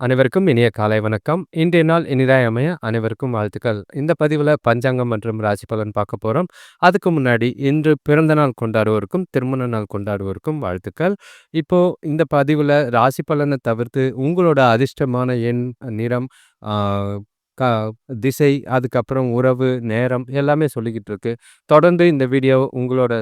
அனைவருக்கும் இனிய காலை வணக்கம். இன்றைய நாள் இனிதாய் அமைய அனைவருக்கும் வாழ்த்துக்கள். இந்த பதிவில் பஞ்சாங்கம் மற்றும் ராசி பலன் பார்க்க போகிறோம் அதுக்கு முன்னாடி இன்று பிறந்த நாள் கொண்டாடுவோருக்கும், திருமண நாள் கொண்டாடுவோருக்கும் வாழ்த்துக்கள். இப்போது இந்த பதிவில் ராசி பலனை தவிர்த்து உங்களோட அதிர்ஷ்டமான எண், நிறம், க திசை, அதுக்கப்புறம் உறவு, நேரம் எல்லாமே சொல்லிக்கிட்டு இருக்கு. தொடர்ந்து இந்த வீடியோ உங்களோட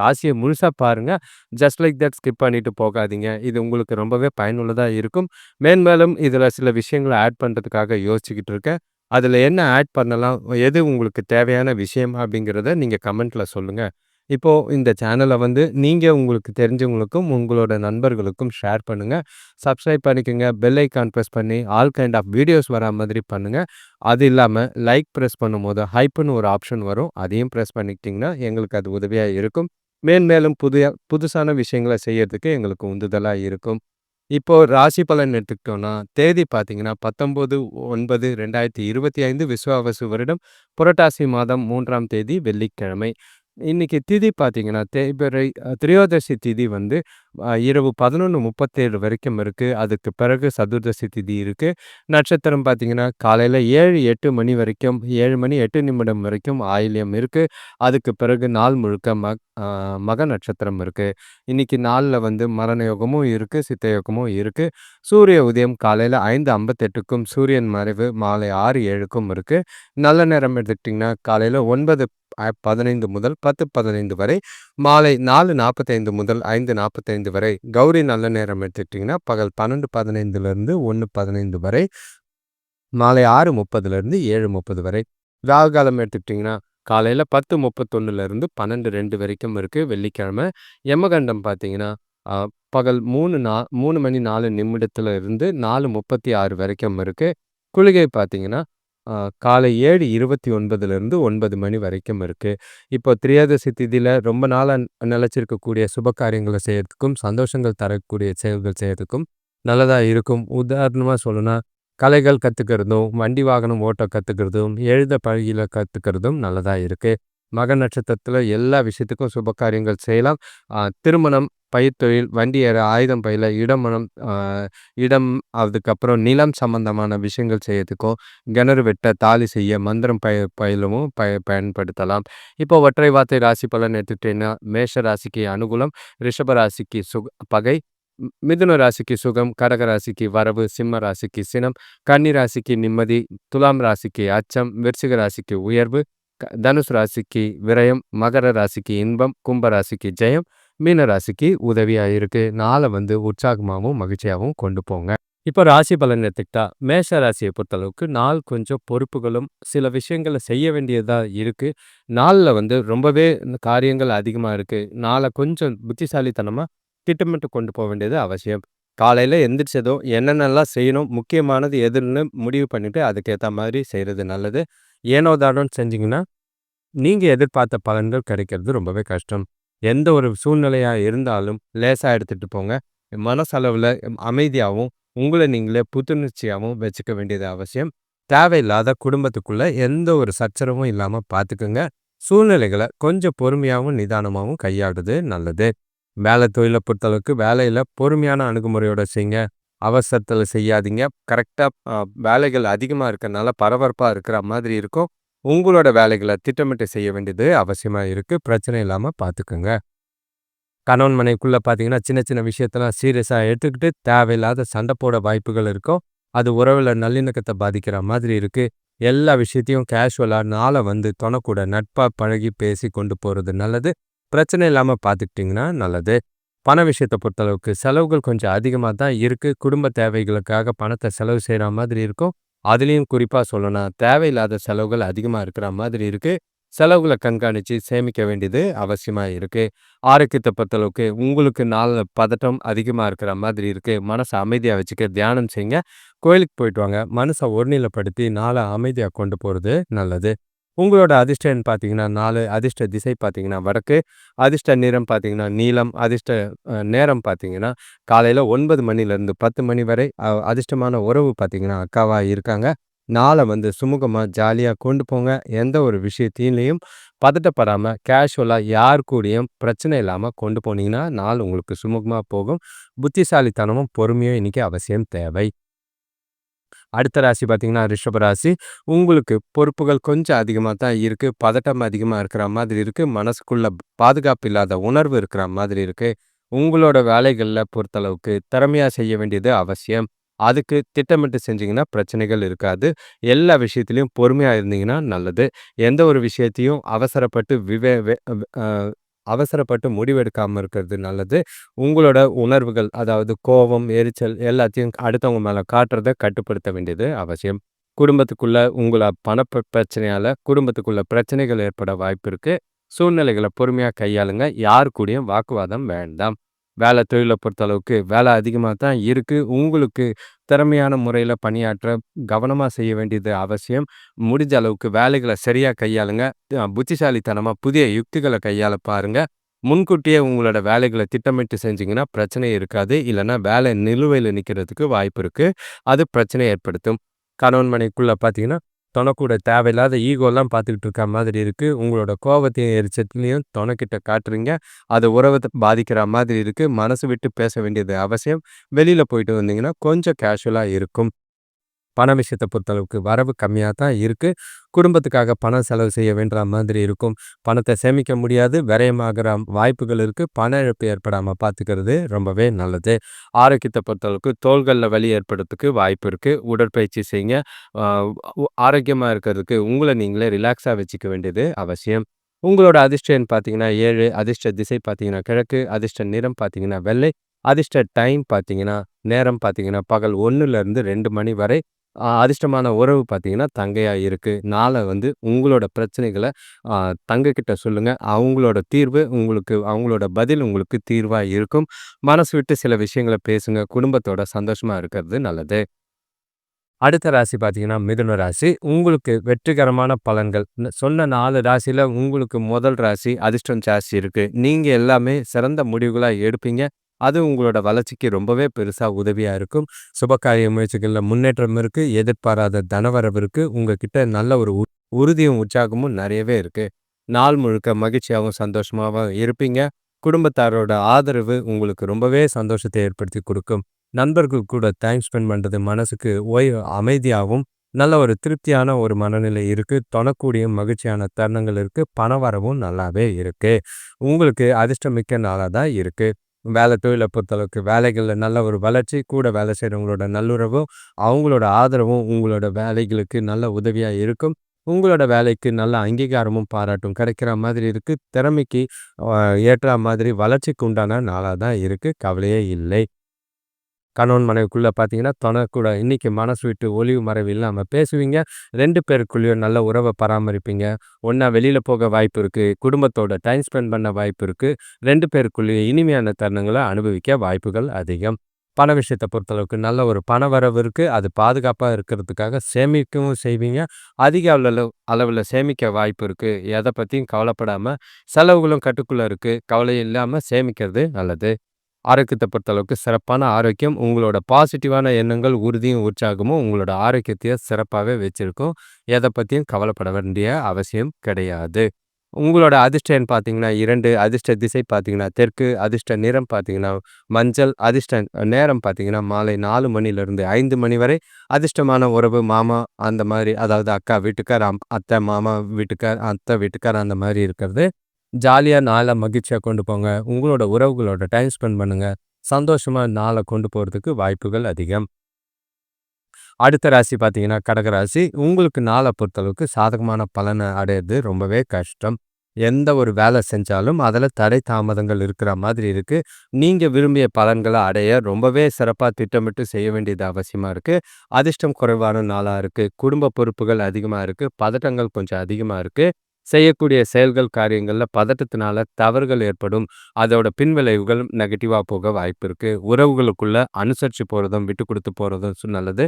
ராசியை முழுசாக பாருங்கள் ஜஸ்ட் லைக் தட் ஸ்கிப் பண்ணிட்டு போகாதீங்க. இது உங்களுக்கு ரொம்பவே பயனுள்ளதாக இருக்கும். மேன்மேலும் இதில் சில விஷயங்களை ஆட் பண்ணுறதுக்காக யோசிச்சுக்கிட்டு இருக்கேன். அதில் என்ன ஆட் பண்ணலாம்? எது உங்களுக்கு தேவையான விஷயம்? அப்படிங்கிறத நீங்கள் கமெண்ட்டில் சொல்லுங்கள் இப்போது இந்த சேனலை வந்து நீங்கள் உங்களுக்கு தெரிஞ்சவங்களுக்கும், உங்களோட நண்பர்களுக்கும் ஷேர் பண்ணுங்கள் சப்ஸ்கிரைப் பண்ணிக்கங்க. பெல் ஐக்கான் ப்ரெஸ் பண்ணி ஆல் கைண்ட் ஆஃப் வீடியோஸ் வரா மாதிரி பண்ணுங்கள் அது இல்லாமல் லைக் ப்ரெஸ் பண்ணும்போது ஹைப்புன்னு ஒரு ஆப்ஷன் வரும். அதையும் ப்ரெஸ் பண்ணிக்கிட்டிங்கன்னா எங்களுக்கு அது உதவியாக இருக்கும். மேன்மேலும் புதிய புதுசான விஷயங்கள செய்யறதுக்கு எங்களுக்கு உந்துதலாக இருக்கும். இப்போது ராசி பலன் எடுத்துக்கிட்டோன்னா தேதி பார்த்தீங்கன்னா பத்தொம்போது ஒன்பது ரெண்டாயிரத்தி இருபத்தி ஐந்து விஸ்வாவசு வருடம் புரட்டாசி மாதம் மூன்றாம் தேதி வெள்ளிக்கிழமை. இன்றைக்கி திதி பார்த்தீங்கன்னா, தேய்பிறை திரையோதசி திதி வந்து இரவு பதினொன்று முப்பத்தேழு வரைக்கும் இருக்குது அதுக்கு பிறகு சதுர்தசி திதி இருக்குது நட்சத்திரம் பார்த்தீங்கன்னா, காலையில் ஏழு எட்டு மணி வரைக்கும் ஏழு மணி எட்டு நிமிடம் வரைக்கும் ஆயில்யம் இருக்குது அதுக்கு பிறகு நாள் முழுக்க மக் மக நட்சத்திரம் இருக்குது இன்றைக்கி நாளில் வந்து மரண யோகமும் இருக்குது சித்த யோகமும் இருக்குது சூரிய உதயம் காலையில் ஐந்து ஐம்பத்தெட்டுக்கும் சூரியன் மறைவு மாலை ஆறு ஏழுக்கும் இருக்குது நல்ல நேரம் எடுத்துக்கிட்டிங்கன்னா, காலையில் ஒன்பது பதினைந்து முதல் பத்து பதினைந்து வரை. மாலை நாலு நாற்பத்தைந்து முதல் ஐந்து நாற்பத்தைந்து வரை. கௌரி நல்ல நேரம் எடுத்துக்கிட்டிங்கன்னா பகல் பன்னெண்டு பதினைந்துலேருந்து ஒன்று பதினைந்து வரை. மாலை ஆறு முப்பதுலேருந்து ஏழு முப்பது வரை. ராகு காலம் எடுத்துக்கிட்டிங்கன்னா காலையில் பத்து முப்பத்தொன்னுலேருந்து பன்னெண்டு ரெண்டு வரைக்கும் இருக்குது வெள்ளிக்கிழமை யமகண்டம் பார்த்தீங்கன்னா பகல் மூணு நா மூணு மணி நாலு நிமிடத்துல இருந்து நாலு முப்பத்தி ஆறு வரைக்கும் இருக்குது குளிகை பார்த்தீங்கன்னா காலை ஏழு இருபத்தி ஒன்பதுலேருந்து ஒன்பது மணி வரைக்கும் இருக்குது இப்போ திரியாதசி திதியில் ரொம்ப நாளாக நிலைச்சிருக்கக்கூடிய சுப காரியங்களை செய்கிறதுக்கும் சந்தோஷங்கள் தரக்கூடிய செயல்கள் செய்கிறதுக்கும் நல்லதாக இருக்கும். உதாரணமாக சொல்லணும்னா, கலைகள் கற்றுக்கறதும் வண்டி வாகனம் ஓட்ட கற்றுக்கறதும் எழுத பழகியில் கற்றுக்கறதும் நல்லதாக இருக்குது மக நட்சத்திரத்தில் எல்லா விஷயத்துக்கும் சுப காரியங்கள் செய்யலாம். திருமணம், பயிர்த்தொழில், வண்டி ஏற, ஆயுதம் பயில, இடமனம், இடம் அதுக்கப்புறம் நிலம் சம்பந்தமான விஷயங்கள் செய்யறதுக்கும், கிணறு வெட்ட, தாலி செய்ய, மந்திரம் பய பயிலவும் பய பயன்படுத்தலாம். இப்போ ஒற்றை வார்த்தை ராசி பலன் எடுத்துக்கிட்டிங்கன்னா மேஷ ராசிக்கு அனுகூலம், ரிஷப ராசிக்கு சுக பகை, மிதுன ராசிக்கு சுகம், கடக ராசிக்கு வரவு, சிம்ம ராசிக்கு சினம், கன்னி ராசிக்கு நிம்மதி, துலாம் ராசிக்கு அச்சம், விருச்சிக ராசிக்கு உயர்வு, தனுஷ் தனுசு ராசிக்கு விரயம், மகர ராசிக்கு இன்பம், கும்ப ராசிக்கு ஜெயம், மீன ராசிக்கு உதவியாக இருக்கு. நாளை வந்து உற்சாகமாகவும் மகிழ்ச்சியாவும் கொண்டு போங்க. இப்போ ராசி பலன் எடுத்துக்கிட்டா, மேஷ ராசியை பொறுத்தளவுக்கு நாள் கொஞ்சம் பொறுப்புகளும், சில விஷயங்கள செய்ய வேண்டியதாக இருக்கு. நாளில் வந்து ரொம்பவே காரியங்கள் அதிகமாக இருக்கு. நாளை கொஞ்சம் புத்திசாலித்தனமா திட்டமிட்டு கொண்டு போக வேண்டியது அவசியம். காலையில எந்திரிச்சதும் என்னென்னலாம் செய்யணும், முக்கியமானது எதுன்னு முடிவு பண்ணிட்டு, அதுக்கேத்த மாதிரி செய்கிறது நல்லது. ஏனோ தானோன்னு செஞ்சீங்கன்னா, நீங்க எதிர்பார்த்த பலன்கள் கிடைக்கிறது ரொம்பவே கஷ்டம். எந்த ஒரு சூழ்நிலையா இருந்தாலும் லேசா எடுத்துட்டு போங்க. மனசளவுல அமைதியாவும், உங்கள நீங்களே புத்துணர்ச்சியாகவும் வச்சுக்க வேண்டியது அவசியம். தேவையில்லாத குடும்பத்துக்குள்ள எந்த ஒரு சச்சரவும் இல்லாம பார்த்துக்கங்க. சூழ்நிலைகளை கொஞ்சம் பொறுமையாகவும் நிதானமாகவும் கையாடுறது நல்லது. வேலை தொழில பொறுத்தளவுக்கு வேலையில பொறுமையான அணுகுமுறையோட செய்யுங்க. அவசரத்துல செய்யாதீங்க. கரெக்டாக வேலைகள் அதிகமா இருக்கறனால பரபரப்பா இருக்கிற மாதிரி இருக்கும். உங்களோட வேலைகளை திட்டமிட்டு செய்ய வேண்டியது அவசியமா இருக்கு. பிரச்சனை இல்லாம பார்த்துக்குங்க கணவன் மனைக்குள்ளே பார்த்தீங்கன்னா, சின்ன சின்ன விஷயத்தலாம் சீரியஸா எடுத்துக்கிட்டு, தேவையில்லாத சண்டை போட வாய்ப்புகள் இருக்கும். அது உறவுல நல்லிணக்கத்த பாதிக்கிற மாதிரி இருக்கு. எல்லா விஷயத்தையும் கேஷுவலா நாள வந்து தொணக்கூட நட்பாக நட்பா பழகி பேசி கொண்டு போறது நல்லது. பிரச்சனை இல்லாம பார்த்துக்கிட்டிங்கன்னா நல்லது. பண விஷயத்த பொறுத்தளவுக்கு செலவுகள் கொஞ்சம் அதிகமா தான் இருக்கு. குடும்ப தேவைகளுக்காக பணத்தை செலவு செய்கிற மாதிரி இருக்கும். அதுலயும் குறிப்பா சொல்லணும்னா, தேவையில்லாத செலவுகள் அதிகமா இருக்கிற மாதிரி இருக்கு. செலவுகளை கண்காணிச்சு சேமிக்க வேண்டியது அவசியமா இருக்கு. ஆரோக்கியத்தை பொறுத்தளவுக்கு உங்களுக்கு நாள் பதட்டம் அதிகமா இருக்கிற மாதிரி இருக்கு. மனச அமைதியா வச்சுக்க தியானம் செய்யுங்க. கோயிலுக்கு போயிட்டு வாங்க. மனச ஒருநிலைப்படுத்தி நாளை அமைதியா கொண்டு போறது நல்லது. உங்களோட அதிர்ஷ்டன்னு பார்த்தீங்கன்னா நாலு அதிர்ஷ்ட திசை பார்த்தீங்கன்னா வடக்கு, அதிர்ஷ்ட நிறம் பார்த்தீங்கன்னா நீலம், அதிர்ஷ்ட நேரம் பார்த்தீங்கன்னா, காலையில் ஒன்பது மணிலேருந்து 10 மணி வரை. அதிர்ஷ்டமான உறவு பார்த்தீங்கன்னா அக்காவாக இருக்காங்க. நாளை வந்து சுமூகமாக ஜாலியாக கொண்டு போங்க. எந்த ஒரு விஷயத்திலையும் பதட்டப்படாமல் கேஷுவலாக யார் கூடயும் பிரச்சனை இல்லாமல் கொண்டு போனீங்கன்னா, நாள் உங்களுக்கு சுமூகமாக போகும். புத்திசாலித்தனமும், பொறுமையும் இன்றைக்கி அவசியம் தேவை. அடுத்த ராசி பார்த்தீங்கன்னா, ரிஷப ராசி. உங்களுக்கு பொறுப்புகள் கொஞ்சம் அதிகமாக தான் இருக்குது பதட்டம் அதிகமாக இருக்கிற மாதிரி இருக்குது மனசுக்குள்ள பாதுகாப்பு இல்லாத உணர்வு இருக்கிற மாதிரி இருக்குது உங்களோட வேலைகளில் பொறுத்தளவுக்கு திறமையாக செய்ய வேண்டியது அவசியம். அதுக்கு திட்டமிட்டு செஞ்சீங்கன்னா பிரச்சனைகள் இருக்காது. எல்லா விஷயத்துலையும் பொறுமையாக இருந்தீங்கன்னா நல்லது. எந்த ஒரு விஷயத்தையும் அவசரப்பட்டு விவே அவசரப்பட்டு முடிவெடுக்காமல் இருக்கிறது நல்லது. உங்களோட உணர்வுகள் அதாவது கோபம், எரிச்சல் எல்லாத்தையும் அடுத்தவங்க மேலே காட்டுறத கட்டுப்படுத்த வேண்டியது அவசியம். குடும்பத்துக்குள்ள உங்களை பண பிரச்சனையால் குடும்பத்துக்குள்ளே குடும்பத்துக்குள்ள பிரச்சனைகள் ஏற்பட வாய்ப்பு இருக்குது சூழ்நிலைகளை பொறுமையாக கையாளுங்க. யார் கூடயும் வாக்குவாதம் வேண்டாம். வேலை தொழில பொறுத்தளவுக்கு வேலை அதிகமாக தான் இருக்குது உங்களுக்கு திறமையான முறையில் பணியாற்ற கவனமாக செய்ய வேண்டியது அவசியம். முடிஞ்ச அளவுக்கு வேலைகளை சரியாக கையாளுங்க. புத்திசாலித்தனமாக புதிய யுக்திகளை கையாள பாருங்கள் முன்கூட்டியே உங்களோட வேலைகளை திட்டமிட்டு செஞ்சிங்கன்னா பிரச்சனை இருக்காது. இல்லைன்னா வேலை நிலுவையில் நிற்கிறதுக்கு வாய்ப்பு இருக்குது அது பிரச்சனை ஏற்படுத்தும். கணவன் மனைக்குள்ளே பார்த்தீங்கன்னா, தொணக்கூட தேவையில்லாத ஈகோலாம் பார்த்துக்கிட்டு இருக்க மாதிரி இருக்குது உங்களோட கோவத்தையும், எரிச்சத்துலையும் தொணக்கிட்ட காட்டுறீங்க. அது உறவத்தை பாதிக்கிற மாதிரி இருக்குது மனசு விட்டு பேச வேண்டியது அவசியம். வெளியில் போயிட்டு வந்தீங்கன்னா, கொஞ்சம் கேஷுவலாக இருக்கும். பண விஷயத்தை பொறுத்தளவுக்கு வரவு கம்மியாக தான் இருக்குது குடும்பத்துக்காக பணம் செலவு செய்ய வேண்டுற மாதிரி இருக்கும். பணத்தை சேமிக்க முடியாது. விரயமாகிற வாய்ப்புகள் இருக்குது பண இழப்பு ஏற்படாமல் பார்த்துக்கிறது ரொம்பவே நல்லது. ஆரோக்கியத்தை பொறுத்தளவுக்கு தோள்களில் வலி ஏற்படுறதுக்கு வாய்ப்பு இருக்குது உடற்பயிற்சி செய்யுங்க. ஆரோக்கியமாக இருக்கிறதுக்கு உங்களை நீங்களே ரிலாக்ஸாக வச்சுக்க வேண்டியது அவசியம். உங்களோட அதிர்ஷ்டம் பார்த்தீங்கன்னா ஏழு அதிர்ஷ்ட திசை பார்த்தீங்கன்னா கிழக்கு, அதிர்ஷ்ட நிறம் பார்த்தீங்கன்னா வெள்ளை, அதிர்ஷ்ட டைம் பார்த்தீங்கன்னா நேரம் பார்த்தீங்கன்னா பகல் 1லேருந்து 2 மணி வரை. அதிர்ஷ்டமான உறவு பார்த்தீங்கன்னா தங்கையாக இருக்குது நாளை வந்து உங்களோட பிரச்சனைகளை தங்கக்கிட்ட சொல்லுங்கள் அவங்களோட தீர்வு உங்களுக்கு அவங்களோட பதில் உங்களுக்கு தீர்வாக இருக்கும். மனசு விட்டு சில விஷயங்கள பேசுங்க. குடும்பத்தோட சந்தோஷமாக இருக்கிறது நல்லது. அடுத்த ராசி பார்த்தீங்கன்னா, மிதுன ராசி. உங்களுக்கு வெற்றிகரமான பலன்கள். சொன்ன நாலு ராசியில் உங்களுக்கு முதல் ராசி அதிர்ஷ்டம் ஜாஸ்தி இருக்குது நீங்கள் எல்லாமே சிறந்த முடிவுகளாக எடுப்பீங்க. அது உங்களோட வளர்ச்சிக்கு ரொம்பவே பெருசாக உதவியா இருக்கும். சுபகாரிய முயற்சிகளில் முன்னேற்றம் இருக்கு. எதிர்பாராத தனவரவு இருக்கு. உங்ககிட்ட நல்ல ஒரு உ உறுதியும், உற்சாகமும் நிறையவே இருக்கு. நாள் முழுக்க மகிழ்ச்சியாவும், சந்தோஷமாகவும் இருப்பீங்க. குடும்பத்தாரோட ஆதரவு உங்களுக்கு ரொம்பவே சந்தோஷத்தை ஏற்படுத்தி கொடுக்கும் நண்பர்கள் கூட டைம் ஸ்பெண்ட் பண்ணுறது மனசுக்கு ஓய்வு அமைதியாகவும் நல்ல ஒரு திருப்தியான ஒரு மனநிலை இருக்குது தொணக்கூடிய மகிழ்ச்சியான தருணங்கள் இருக்கு. பணவரவும் நல்லாவே இருக்கு. உங்களுக்கு அதிர்ஷ்டம் மிக்க தான் இருக்குது வேலை தொழிலை பொறுத்தளவுக்கு வேலைகளில் நல்ல ஒரு வளர்ச்சி, கூட வேலை செய்கிறவங்களோட நல்லுறவும், அவங்களோட ஆதரவும் உங்களோட வேலைகளுக்கு நல்ல உதவியாக இருக்கும். உங்களோட வேலைக்கு நல்ல அங்கீகாரமும், பாராட்டும் கிடைக்கிற மாதிரி இருக்குது திறமைக்கு ஏற்ற மாதிரி வளர்ச்சிக்கு உண்டான நாளாக தான் இருக்குது கவலையே இல்லை. கணவன் மனைவிக்குள்ளே பார்த்தீங்கன்னா, தொனக்கூட இன்றைக்கி மனசு விட்டு ஒளிவு மறைவு இல்லாமல் பேசுவீங்க. ரெண்டு பேருக்குள்ளேயும் நல்ல உறவை பராமரிப்பீங்க. ஒன்றா வெளியில் போக வாய்ப்பு இருக்குது குடும்பத்தோட டைம் ஸ்பெண்ட் பண்ண வாய்ப்பு இருக்குது ரெண்டு பேருக்குள்ளேயும் இனிமையான தருணங்களை அனுபவிக்க வாய்ப்புகள் அதிகம். பண விஷயத்தை பொறுத்தளவுக்கு நல்ல ஒரு பண வரவு இருக்குது அது பாதுகாப்பாக இருக்கிறதுக்காக சேமிக்கவும் செய்வீங்க. அதிக அளவில் அளவில் சேமிக்க வாய்ப்பு இருக்குது எதை பற்றியும் கவலைப்படாமல் செலவுகளும் கட்டுக்குள்ளே இருக்குது கவலை இல்லாமல் சேமிக்கிறது நல்லது. ஆரோக்கியத்தை பொறுத்த அளவுக்கு சிறப்பான ஆரோக்கியம். உங்களோட பாசிட்டிவான எண்ணங்கள், உறுதியும், உற்சாகமும் உங்களோட ஆரோக்கியத்தையே சிறப்பாகவே வச்சிருக்கும். எதை பற்றியும் கவலைப்பட வேண்டிய அவசியம் கிடையாது. உங்களோட அதிர்ஷ்டம் பார்த்தீங்கன்னா இரண்டு அதிர்ஷ்ட திசை பார்த்தீங்கன்னா தெற்கு, அதிர்ஷ்ட நிறம் பார்த்தீங்கன்னா மஞ்சள், அதிர்ஷ்ட நேரம் பார்த்தீங்கன்னா மாலை நாலு மணிலேருந்து ஐந்து மணி வரை. அதிர்ஷ்டமான உறவு மாமா அந்த மாதிரி அதாவது அக்கா வீட்டுக்கார், அம் அத்தை, மாமா வீட்டுக்கார், அத்தை வீட்டுக்கார் அந்த மாதிரி இருக்கிறது. ஜாலியா நாளை மகிழ்ச்சியா கொண்டு போங்க. உங்களோட உறவுகளோட டைம் ஸ்பெண்ட் பண்ணுங்க. சந்தோஷமா நாள கொண்டு போறதுக்கு வாய்ப்புகள் அதிகம். அடுத்த ராசி பார்த்தீங்கன்னா, கடக ராசி. உங்களுக்கு நாள பொறுத்தளவுக்கு சாதகமான பலனை அடையறது ரொம்பவே கஷ்டம். எந்த ஒரு வேலை செஞ்சாலும் அதில் தடை தாமதங்கள் இருக்கிற மாதிரி இருக்கு. நீங்க விரும்பிய பலன்கள அடைய ரொம்பவே சிறப்பா திட்டமிட்டு செய்ய வேண்டியது அவசியமா இருக்கு. அதிர்ஷ்டம் குறைவான நாளா இருக்கு. குடும்ப பொறுப்புகள் அதிகமா இருக்கு. பதட்டங்கள் கொஞ்சம் அதிகமா இருக்கு. செய்யக்கூடிய செயல்கள், காரியங்கள்ல பதட்டத்தினால தவறுகள் ஏற்படும். அதோட பின்விளைவுகள் நெகட்டிவா போக வாய்ப்பு இருக்கு. உறவுகளுக்குள்ள அனுசரிச்சு போறதும், விட்டு கொடுத்து போறதும் நல்லது.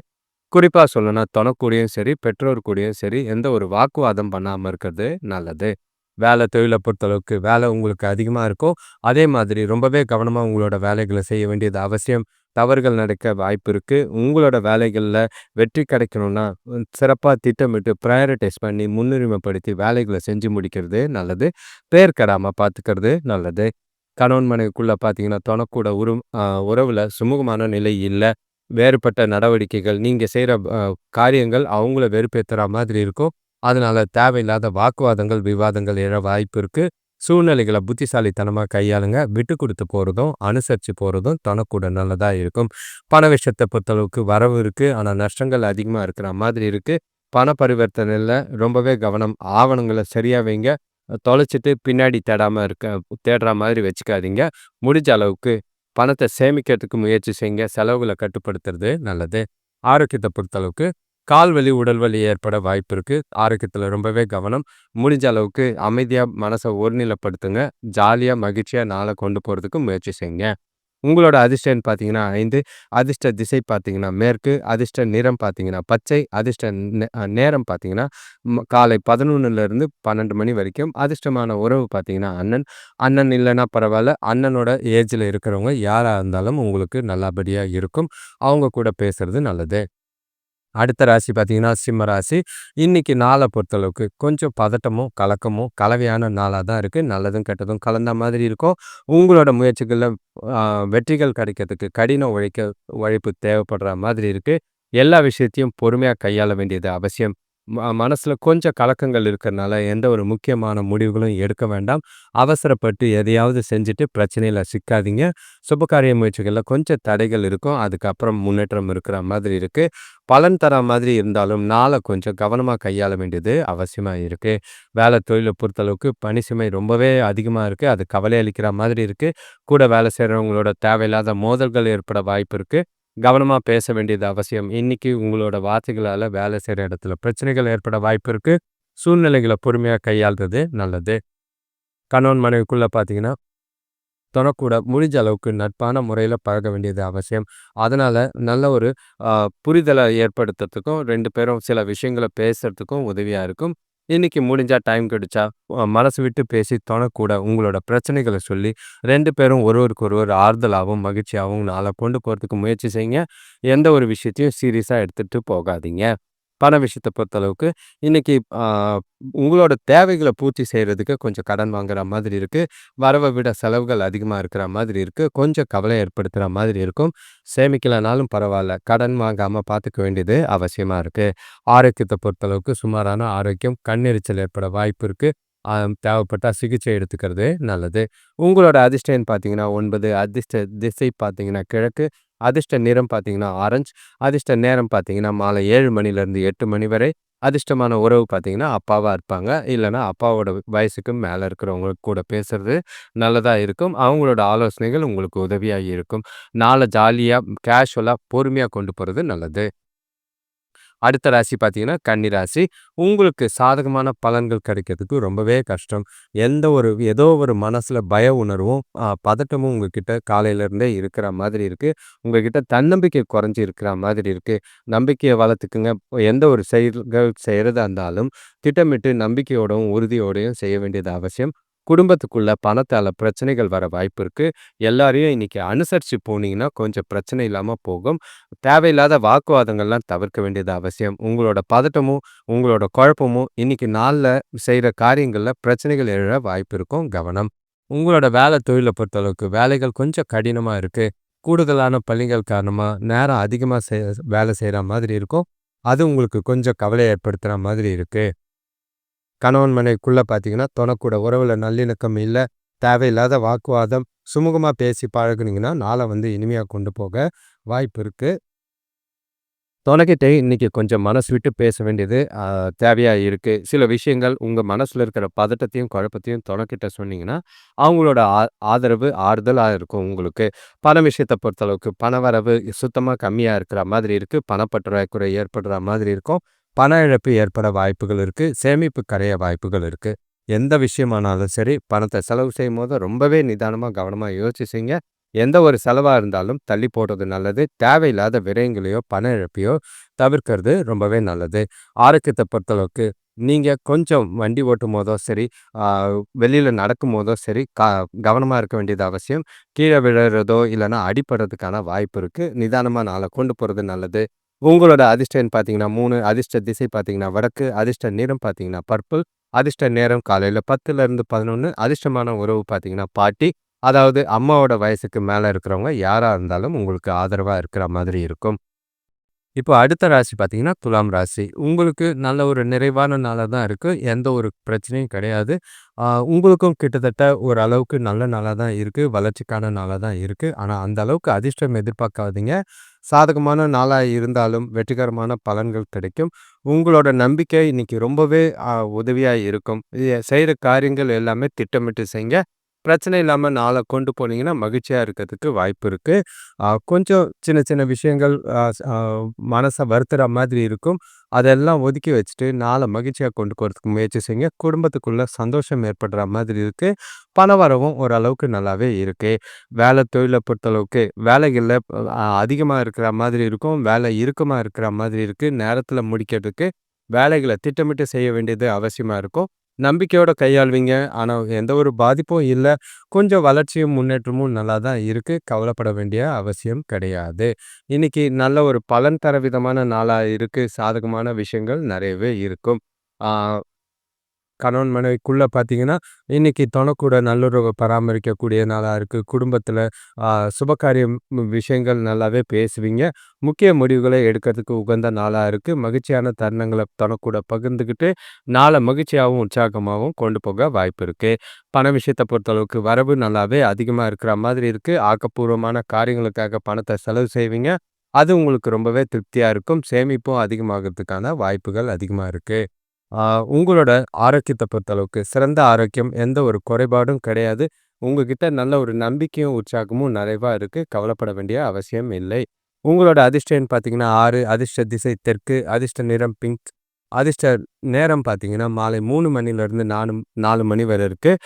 குறிப்பா சொல்லணும்னா, தொணக்கூடயும் சரி, பெற்றோர் கூடயும் சரி, எந்த ஒரு வாக்குவாதம் பண்ணாம இருக்கிறது நல்லது. வேலை தொழில பொறுத்தளவுக்கு வேலை உங்களுக்கு அதிகமா இருக்கும். அதே மாதிரி ரொம்பவே கவனமா உங்களோட வேலைகளை செய்ய வேண்டியது அவசியம். தவறுகள் நடக்க வாய்ப்பு இருக்குது உங்களோட வேலைகளில் வெற்றி கிடைக்கணும்னா, சிறப்பாக திட்டமிட்டு ப்ரையாரிட்டைஸ் பண்ணி முன்னுரிமைப்படுத்தி வேலைகளை செஞ்சு முடிக்கிறது நல்லது. பேர் கெடாம பார்த்துக்கிறது நல்லது. கணவன் மனைவிக்குள்ளே பார்த்தீங்கன்னா, தொணக்கூட உரு உறவில் சுமூகமான நிலை இல்லை வேறுபட்ட நடவடிக்கைகள், நீங்கள் செய்கிற காரியங்கள் அவங்கள வெறுப்பேற்றுற மாதிரி இருக்கும். அதனால் தேவையில்லாத வாக்குவாதங்கள், விவாதங்கள் எழ வாய்ப்பு இருக்குது சூழ்நிலைகளை புத்திசாலித்தனமா கையாளுங்க. விட்டு கொடுத்து போறதும், அனுசரிச்சு போறதும் தனக்கூட நல்லதா இருக்கும். பண விஷயத்தை பொறுத்தளவுக்கு வரவு இருக்கு. ஆனா நஷ்டங்கள் அதிகமா இருக்கிற மாதிரி இருக்கு. பண பரிவர்த்தனையில் ரொம்பவே கவனம். ஆவணங்கள சரியாக வைங்க. தொலைச்சிட்டு பின்னாடி தேடாம இருக்க தேடுற மாதிரி வச்சுக்காதீங்க. முடிஞ்ச அளவுக்கு பணத்தை சேமிக்கிறதுக்கு முயற்சி செய்யுங்க. செலவுகளை கட்டுப்படுத்துறது நல்லது. ஆரோக்கியத்தை பொறுத்தளவுக்கு கால் வலி, உடல் வலி ஏற்பட வாய்ப்பு இருக்குது ஆரோக்கியத்தில் ரொம்பவே கவனம். முடிஞ்ச அளவுக்கு அமைதியாக மனசை ஒருநிலைப்படுத்துங்க. ஜாலியாக மகிழ்ச்சியாக நாளை கொண்டு போகிறதுக்கு முயற்சி செய்யுங்க. உங்களோட அதிர்ஷ்ட பார்த்தீங்கன்னா ஐந்து அதிர்ஷ்ட திசை பார்த்தீங்கன்னா மேற்கு. அதிர்ஷ்ட நிறம் பார்த்தீங்கன்னா பச்சை. அதிர்ஷ்ட நேரம் பார்த்தீங்கன்னா, காலை 11லிருந்து 12 மணி வரைக்கும். அதிர்ஷ்டமான உறவு பார்த்தீங்கன்னா அண்ணன். அண்ணன் இல்லைன்னா பரவாயில்ல அண்ணனோட ஏஜில் இருக்கிறவங்க யாராக இருந்தாலும் உங்களுக்கு நல்லபடியாக இருக்கும். அவங்க கூட பேசுகிறது நல்லது. அடுத்த ராசி பார்த்தீங்கன்னா, சிம்ம ராசி. இன்னைக்கு நாளை பொறுத்தளவுக்கு கொஞ்சம் பதட்டமும், கலக்கமும் கலவையான நாளாக தான் இருக்குது நல்லதும், கெட்டதும் கலந்த மாதிரி இருக்கும். உங்களோட முயற்சிகளில் வெற்றிகள் கிடைக்கிறதுக்கு கடின உழைக்க உழைப்பு தேவைப்படுற மாதிரி இருக்குது எல்லா விஷயத்தையும் பொறுமையாக கையாள வேண்டியது அவசியம். ம கொஞ்சம் கலக்கங்கள் இருக்கிறனால எந்த ஒரு முக்கியமான முடிவுகளும் எடுக்க வேண்டாம். அவசரப்பட்டு எதையாவது செஞ்சுட்டு பிரச்சனையில் சிக்காதீங்க. சுபகாரிய முயற்சிகளில் கொஞ்சம் தடைகள் இருக்கும். அதுக்கப்புறம் முன்னேற்றம் இருக்கிற மாதிரி இருக்குது பலன் தர மாதிரி இருந்தாலும் நாளை கொஞ்சம் கவனமாக கையாள வேண்டியது அவசியமாக இருக்குது வேலை தொழிலை பொறுத்தளவுக்கு பணி சுமை ரொம்பவே அதிகமாக இருக்குது அது கவலை அளிக்கிற மாதிரி இருக்குது கூட வேலை செய்கிறவங்களோட தேவையில்லாத மோதல்கள் ஏற்பட வாய்ப்பு இருக்குது கவனமா பேச வேண்டியது அவசியம். இன்னைக்கு உங்களோட வார்த்தைகளால வேலை செய்கிற இடத்துல பிரச்சனைகள் ஏற்பட வாய்ப்பு இருக்குது சூழ்நிலைகளை பொறுமையாக கையாள்றது நல்லது. கணவன் மனைவிக்குள்ள பார்த்தீங்கன்னா, தொடக்கூட முடிஞ்ச அளவுக்கு நட்பான முறையில் பழக வேண்டியது அவசியம். அதனால நல்ல ஒரு புரிதலை ஏற்படுத்துறதுக்கும், ரெண்டு பேரும் சில விஷயங்கள பேசுறதுக்கும் உதவியாக இருக்கும். இன்றைக்கி முடிஞ்சா டைம் கிடைச்சா, மனசு விட்டு பேசி தொணக்கூட உங்களோட பிரச்சனைகளை சொல்லி ரெண்டு பேரும் ஒருவருக்கு ஒருவர் ஆறுதலாகவும் மகிழ்ச்சியாகவும் நாளை கொண்டு போகிறதுக்கு முயற்சி செய்யுங்க. எந்த ஒரு விஷயத்தையும் சீரியஸாக எடுத்துகிட்டு போகாதீங்க. பண விஷயத்தை பொறுத்தளவுக்கு இன்றைக்கி உங்களோட தேவைகளை பூர்த்தி செய்கிறதுக்கு கொஞ்சம் கடன் வாங்குற மாதிரி இருக்குது வரவை விட செலவுகள் அதிகமாக இருக்கிற மாதிரி இருக்குது கொஞ்சம் கவலை ஏற்படுத்துகிற மாதிரி இருக்கும். சேமிக்கலனாலும் பரவாயில்ல கடன் வாங்காமல் பார்த்துக்க வேண்டியது அவசியமாக இருக்குது ஆரோக்கியத்தை பொறுத்தளவுக்கு சுமாரான ஆரோக்கியம். கண்ணெரிச்சல் ஏற்பட வாய்ப்பு இருக்குது தேவைப்பட்டால் சிகிச்சை எடுத்துக்கிறது நல்லது. உங்களோட அதிர்ஷ்டம் பார்த்தீங்கன்னா ஒன்பது அதிர்ஷ்ட திசை பார்த்தீங்கன்னா கிழக்கு. அதிர்ஷ்ட நிறம் பார்த்தீங்கன்னா ஆரஞ்சு அதிர்ஷ்ட நேரம் பார்த்தீங்கன்னா மாலை ஏழு மணிலேருந்து எட்டு மணி வரை. அதிர்ஷ்டமான உறவு பார்த்தீங்கன்னா அப்பாவாக இருப்பாங்க. இல்லைனா அப்பாவோட வயசுக்கு மேலே இருக்கிறவங்க கூட பேசுறது நல்லதாக இருக்கும். அவங்களோட ஆலோசனைகள் உங்களுக்கு உதவியாக இருக்கும். நாளை ஜாலியாக கேஷுவலாக பொறுமையாக கொண்டு போகிறது நல்லது. அடுத்த ராசி பார்த்தீங்கன்னா, கன்னி ராசி. உங்களுக்கு சாதகமான பலன்கள் கிடைக்கிறதுக்கு ரொம்பவே கஷ்டம். எந்த ஒரு ஏதோ ஒரு மனசுல பய உணர்வும், பதட்டமும் உங்ககிட்ட காலையிலேருந்தே இருக்கிற மாதிரி இருக்கு. உங்ககிட்ட தன்னம்பிக்கை குறைஞ்சி இருக்கிற மாதிரி இருக்கு. நம்பிக்கையை வளர்த்துக்குங்க. எந்த ஒரு செயல்கள் செய்கிறதா இருந்தாலும், திட்டமிட்டு நம்பிக்கையோடவும், உறுதியோடையும் செய்ய வேண்டியது அவசியம். குடும்பத்துக்குள்ள பணத்தால பிரச்சனைகள் வர வாய்ப்பு இருக்கு. எல்லாரையும் இன்னைக்கு அனுசரிச்சு போனீங்கன்னா, கொஞ்சம் பிரச்சனை இல்லாம போகும். தேவையில்லாத வாக்குவாதங்கள்லாம் தவிர்க்க வேண்டியது அவசியம். உங்களோட பதட்டமும், உங்களோட குழப்பமும் இன்னைக்கு நாளில் செய்கிற காரியங்களில் பிரச்சனைகள் எழ வாய்ப்பு இருக்கும். கவனம். உங்களோட வேலை தொழிலை பொறுத்தளவுக்கு வேலைகள் கொஞ்சம் கடினமாக இருக்குது கூடுதலான பள்ளிகள் காரணமாக நேரம் அதிகமாக செய் வேலை செய்கிற மாதிரி இருக்கும். அது உங்களுக்கு கொஞ்சம் கவலை ஏற்படுத்துகிற மாதிரி இருக்குது கணவன் மனைவிக்குள்ள பார்த்தீங்கன்னா, தொணக்கூட உறவில் நல்லிணக்கம் இல்லை தேவையில்லாத வாக்குவாதம். சுமூகமாக பேசி பழகுனீங்கன்னா, நாளை வந்து இனிமையாக கொண்டு போக வாய்ப்பு இருக்கு. துணைக்கிட்டே இன்னைக்கு கொஞ்சம் மனசு விட்டு பேச வேண்டியது தேவையாக இருக்குது சில விஷயங்கள் உங்கள் மனசில் இருக்கிற பதட்டத்தையும், குழப்பத்தையும் துணைக்கிட்ட சொன்னீங்கன்னா, அவங்களோட ஆ ஆதரவு, ஆறுதலாக இருக்கும் உங்களுக்கு. பண விஷயத்தை பொறுத்தளவுக்கு பணவரவு சுத்தமாக கம்மியாக இருக்கிற மாதிரி இருக்குது பணப்பற்றாக்குறை ஏற்படுற மாதிரி இருக்கும். பண இழப்பு ஏற்பட வாய்ப்புகள் இருக்குது சேமிப்பு கரைய வாய்ப்புகள் இருக்குது எந்த விஷயமானாலும் சரி, பணத்தை செலவு செய்யும் போது ரொம்பவே நிதானமாக கவனமாக யோசிச்சு எந்த ஒரு செலவாக இருந்தாலும் தள்ளி போடுறது நல்லது. தேவையில்லாத விரயங்களையோ, பண இழப்பையோ தவிர்க்கிறது ரொம்பவே நல்லது. ஆரோக்கியத்தை பொறுத்தளவுக்கு நீங்கள் கொஞ்சம் வண்டி ஓட்டும் போதோ சரி, வெளியில் நடக்கும் போதோ சரி, கா கவனமாக இருக்க வேண்டியது அவசியம். கீழே விழுறதோ இல்லைனா அடிபடுறதுக்கான வாய்ப்பு இருக்குது நிதானமாக நாளை கொண்டு போகிறது நல்லது. உங்களோட அதிர்ஷ்ட பார்த்தீங்கன்னா மூணு அதிர்ஷ்ட திசை பார்த்தீங்கன்னா வடக்கு, அதிர்ஷ்ட நிறம் பார்த்தீங்கன்னா பர்பிள் அதிர்ஷ்ட நேரம் காலையில் பத்துலேருந்து பதினொன்று அதிர்ஷ்டமான உறவு பார்த்தீங்கன்னா பாட்டி. அதாவது அம்மாவோட வயசுக்கு மேலே இருக்கிறவங்க யாராக இருந்தாலும் உங்களுக்கு ஆதரவாக இருக்கிற மாதிரி இருக்கும். இப்போ அடுத்த ராசி பார்த்தீங்கன்னா, துலாம் ராசி. உங்களுக்கு நல்ல ஒரு நிறைவான நாளாக தான் இருக்குது எந்த ஒரு பிரச்சனையும் கிடையாது. உங்களுக்கும் கிட்டத்தட்ட ஒரு அளவுக்கு நல்ல நாளாக தான் இருக்குது வளர்ச்சிக்கான நாளாக தான் இருக்குது ஆனால் அந்த அளவுக்கு அதிர்ஷ்டம் எதிர்பார்க்காதீங்க. சாதகமான நாளாக இருந்தாலும் வெற்றிகரமான பலன்கள் கிடைக்கும். உங்களோட நம்பிக்கை இன்னைக்கு ரொம்பவே உதவியாக இருக்கும். செய்கிற காரியங்கள் எல்லாமே திட்டமிட்டு செய்ங்க. பிரச்சனை இல்லாமல் நாளை கொண்டு போனீங்கன்னா, மகிழ்ச்சியாக இருக்கிறதுக்கு வாய்ப்பு இருக்குது கொஞ்சம் சின்ன சின்ன விஷயங்கள் மனசை வருத்துகிற வருத்துற மாதிரி இருக்கும். அதெல்லாம் ஒதுக்கி வச்சுட்டு, நாளை மகிழ்ச்சியாக கொண்டு போகிறதுக்கு முயற்சி செய்யுங்க. குடும்பத்துக்குள்ளே சந்தோஷம் ஏற்படுற மாதிரி இருக்குது பண வரவும் ஓரளவுக்கு நல்லாவே இருக்குது வேலை தொழிலை பொறுத்தளவுக்கு வேலைகளில் அதிகமாக இருக்கிற மாதிரி இருக்கும். வேலை இறுக்கமாக இருக்கிற மாதிரி இருக்குது நேரத்தில் முடிக்கிறதுக்கு வேலைகளை திட்டமிட்டு செய்ய வேண்டியது அவசியமாக இருக்கும். நம்பிக்கையோட கையாள்வீங்க. ஆனால் எந்த ஒரு பாதிப்பும் இல்லை கொஞ்சம் வளர்ச்சியும், முன்னேற்றமும் நல்லா தான் இருக்குது கவலைப்பட வேண்டிய அவசியம் கிடையாது. இன்னைக்கு நல்ல ஒரு பலன் தர விதமான நாளாக இருக்குது சாதகமான விஷயங்கள் நிறையவே இருக்கும். கணவன் மனைவிக்குள்ளே பார்த்தீங்கன்னா, இன்றைக்கி தொணக்கூட நல்லுறவை பராமரிக்கக்கூடிய நாளாக இருக்குது குடும்பத்தில் சுபகாரியம் விஷயங்கள் நல்லாவே பேசுவீங்க. முக்கிய முடிவுகளை எடுக்கிறதுக்கு உகந்த நாளாக இருக்குது மகிழ்ச்சியான தருணங்களை தொணக்கூட பகிர்ந்துக்கிட்டு, நாளை மகிழ்ச்சியாகவும் உற்சாகமாகவும் கொண்டு போக வாய்ப்பு இருக்குது பண விஷயத்தை பொறுத்தளவுக்கு வரவு நல்லாவே அதிகமாக இருக்கிற மாதிரி இருக்குது ஆக்கப்பூர்வமான காரியங்களுக்காக பணத்தை செலவு செய்வீங்க. அது உங்களுக்கு ரொம்பவே திருப்தியாக இருக்கும். சேமிப்பும் அதிகமாகறதுக்கான வாய்ப்புகள் அதிகமாக இருக்குது உங்களோட ஆரோக்கியத்தை பொறுத்தளவுக்கு சிறந்த ஆரோக்கியம். எந்த ஒரு குறைபாடும் கிடையாது. உங்ககிட்ட நல்ல ஒரு நம்பிக்கையும், உற்சாகமும் நிறைவாக இருக்குது கவலைப்பட வேண்டிய அவசியம் இல்லை. உங்களோட அதிர்ஷ்டம்னு பார்த்தீங்கன்னா ஆறு அதிர்ஷ்ட திசை தெற்கு, அதிர்ஷ்ட நிறம் பிங்க், அதிர்ஷ்ட நேரம் பார்த்தீங்கன்னா மாலை மூணு மணிலேருந்து 4 4 மணி வரை இருக்குது